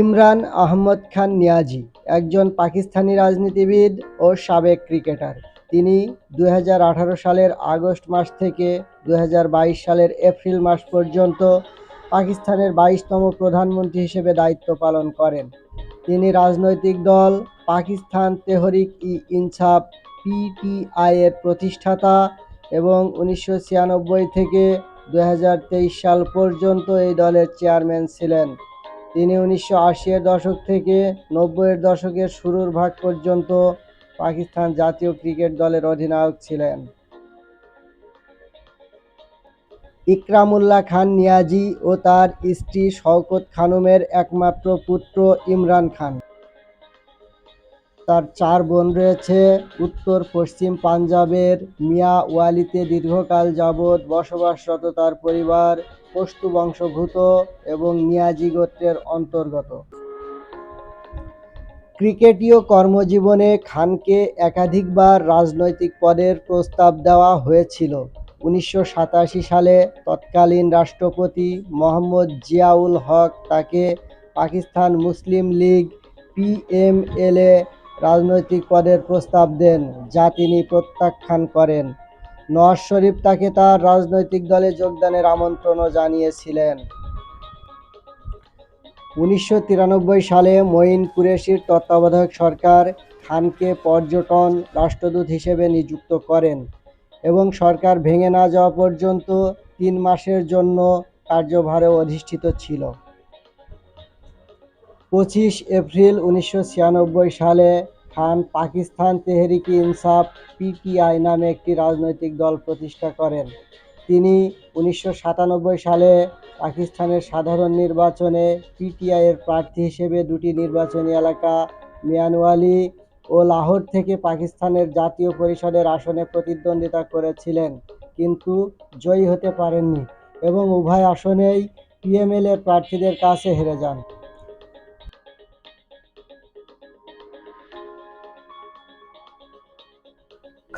ইমরান আহমদ খান নিয়াজি, একজন পাকিস্তানি রাজনীতিবিদ ও সাবেক ক্রিকেটার। তিনি দুই হাজার আঠারো সালের আগস্ট মাস থেকে দু হাজার বাইশ সালের এপ্রিল মাস পর্যন্ত পাকিস্তানের বাইশতম প্রধানমন্ত্রী হিসেবে দায়িত্ব পালন করেন। তিনি রাজনৈতিক দল পাকিস্তান তেহরিক ই ইনসাফ পিটিআই এর প্রতিষ্ঠাতা এবং উনিশশো ছিয়ানব্বই থেকে দু হাজার তেইশ সাল পর্যন্ত এই দলের চেয়ারম্যান ছিলেন। তিনি উনিশশো এর দশক থেকে নব্বইয়ের দশকের শুরুর ভাগ পর্যন্ত পাকিস্তান জাতীয় ক্রিকেট দলের অধিনায়ক ছিলেন। ইকরামুল্লাহ খান নিয়াজি ও তার স্ত্রী শওকত খানমের একমাত্র পুত্র ইমরান খান। তার চার বোন রয়েছে, উত্তর, পশ্চিম পাঞ্জাবের মিয়াওয়ালিতে দীর্ঘকাল যাবৎ বসবাসরত তার পরিবার পশতু বংশভূত এবং নিয়াজি গোত্রের অন্তর্গত। ক্রিকেটীয় কর্মজীবনে খানকে একাধিকবার রাজনৈতিক পদের প্রস্তাব দেওয়া হয়েছিল। উনিশশো সাতাশি সালে তৎকালীন রাষ্ট্রপতি মোহাম্মদ জিয়াউল হক তাকে পাকিস্তান মুসলিম লীগ পিএমএলএ রাজনৈতিক পদের প্রস্তাব দেন, যা তিনি প্রত্যাখ্যান করেন। নওয়াজ শরীফ তাকে তার রাজনৈতিক দলে যোগদানের আমন্ত্রণও জানিয়েছিলেন। উনিশশো তিরানব্বই সালে মঈন কুরেশির তত্ত্বাবধায়ক সরকার খানকে পর্যটন রাষ্ট্রদূত হিসেবে নিযুক্ত করেন এবং সরকার ভেঙে না যাওয়া পর্যন্ত তিন মাসের জন্য কার্যভারে অধিষ্ঠিত ছিল। পঁচিশ এপ্রিল উনিশশো ছিয়ানব্বই সালে খান পাকিস্তান তেহরিকি ইনসাফ পিটিআই নামে একটি রাজনৈতিক দল প্রতিষ্ঠা করেন। তিনি উনিশশো সাতানব্বই সালে পাকিস্তানের সাধারণ নির্বাচনে পিটিআই এর প্রার্থী হিসেবে দুটি নির্বাচনী এলাকা মিয়ানওয়ালি ও লাহোর থেকে পাকিস্তানের জাতীয় পরিষদের আসনে প্রতিদ্বন্দ্বিতা করেছিলেন, কিন্তু জয়ী হতে পারেননি এবং উভয় আসনেই পিএমএল এর প্রার্থীদের কাছে হেরে যান।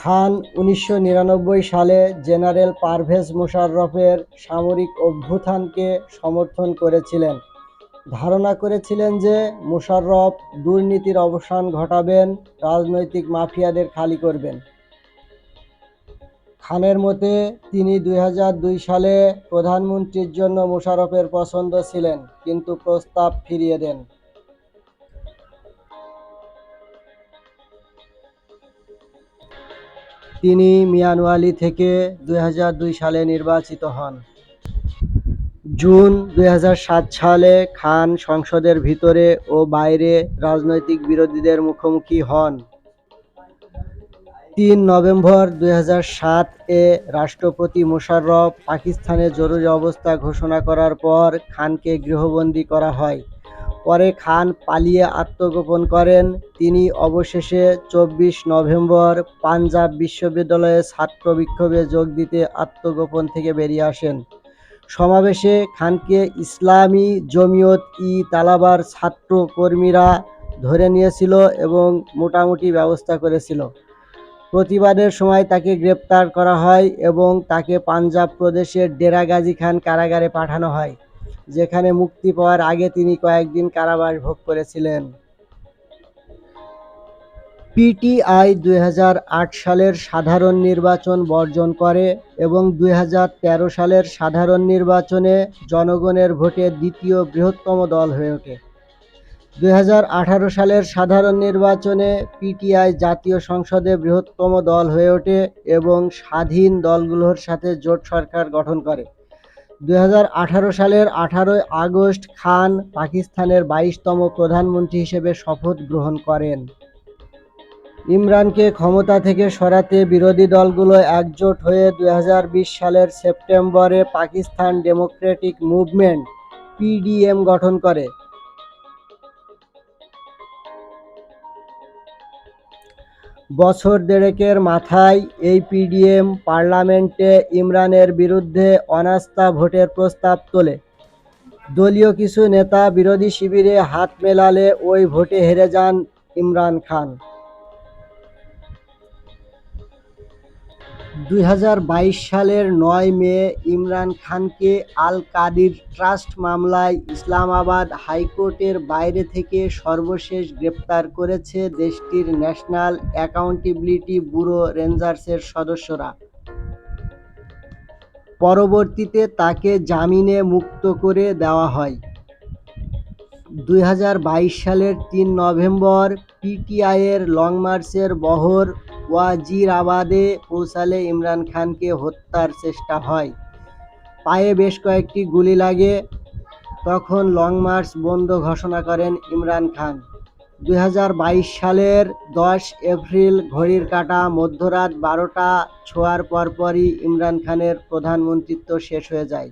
খান উনিশশো নিরানব্বই সালে জেনারেল পারভেজ মোশাররফের সামরিক অভ্যুত্থানকে সমর্থন করেছিলেন। ধারণা করেছিলেন যে মোশাররফ দুর্নীতির অবসান ঘটাবেন, রাজনৈতিক মাফিয়াদের খালি করবেন। খানের মতে, তিনি দুই হাজার দুই সালে প্রধানমন্ত্রীর জন্য মোশাররফের পছন্দ ছিলেন, কিন্তু প্রস্তাব ফিরিয়ে দেন। তিনি মিয়ানওয়ালি থেকে দু হাজার দুই সালে নির্বাচিত হন। জুন দু হাজার সাত সালে খান সংসদের ভিতরে ও বাইরে রাজনৈতিক বিরোধীদের মুখোমুখি হন। তিন নভেম্বর দুই হাজার সাত এ রাষ্ট্রপতি মোশাররফ পাকিস্তানে জরুরি অবস্থা ঘোষণা করার পর খানকে গৃহবন্দী করা হয়। পরে খান পালিয়ে আত্মগোপন করেন। তিনি অবশেষে চব্বিশ নভেম্বর পাঞ্জাব বিশ্ববিদ্যালয়ে ছাত্র বিক্ষোভে যোগ দিতে আত্মগোপন থেকে বেরিয়ে আসেন। সমাবেশে খানকে ইসলামী জমিয়ত ই তালাবার ছাত্র কর্মীরা ধরে নিয়েছিল এবং মোটামুটি ব্যবস্থা করেছিল। প্রতিবাদের সময় তাকে গ্রেপ্তার করা হয় এবং তাকে পাঞ্জাব প্রদেশের ডেরা গাজী খান কারাগারে পাঠানো হয়। যেখানে মুক্তি পাওয়ার আগে তিনি কয়েকদিন কারাবাস ভোগ করেছিলেন। পিটিআই দু হাজার আট সালের সাধারণ নির্বাচন বর্জন করে এবং দু হাজার তেরো সালের সাধারণ নির্বাচনে জনগণের ভোটে দ্বিতীয় বৃহত্তম দল হয়ে ওঠে। দুই হাজার আঠারো সালের সাধারণ নির্বাচনে পিটিআই জাতীয় সংসদে বৃহত্তম দল হয়ে ওঠে এবং স্বাধীন দলগুলোর সাথে জোট সরকার গঠন করে। দু হাজার আঠারো সালের আঠারোই আগস্ট খান পাকিস্তানের বাইশতম প্রধানমন্ত্রী হিসেবে শপথ গ্রহণ করেন। ইমরানকে ক্ষমতা থেকে সরাতে বিরোধী দলগুলো একজোট হয়ে দু হাজার বিশ সালের সেপ্টেম্বরে পাকিস্তান ডেমোক্রেটিক মুভমেন্ট পিডিএম গঠন করে। বছর দেড়েকের মাথায় এই পিডিএম পার্লামেন্টে ইমরানের বিরুদ্ধে অনাস্থা ভোটের প্রস্তাব তোলে। দলীয় কিছু নেতা বিরোধী শিবিরে হাত মেলালে ওই ভোটে হেরে যান ইমরান খান। দুই হাজার বাইশ সালের নয় মে ইমরান খানকে আল কাদির ট্রাস্ট মামলায় ইসলামাবাদ হাইকোর্টের বাইরে থেকে সর্বশেষ গ্রেপ্তার করেছে দেশটির ন্যাশনাল অ্যাকাউন্টেবিলিটি ব্যুরো রেঞ্জার্সের সদস্যরা। পরবর্তীতে তাকে জামিনে মুক্ত করে দেওয়া হয়। দুই হাজার বাইশ সালের তিন নভেম্বর পিটিআইয়ের লং মার্চের বহর ওয়াজিরাবাদে পৌঁছালে ইমরান খানকে হত্যার চেষ্টা হয়। পায়ে বেশ কয়েকটি গুলি লাগে। তখন লং মার্চ বন্ধ ঘোষণা করেন ইমরান খান। দু হাজার বাইশ সালের দশ এপ্রিল ঘড়ির কাঁটা মধ্যরাত বারোটা ছোঁয়ার পরপরই ইমরান খানের প্রধানমন্ত্রিত্ব শেষ হয়ে যায়।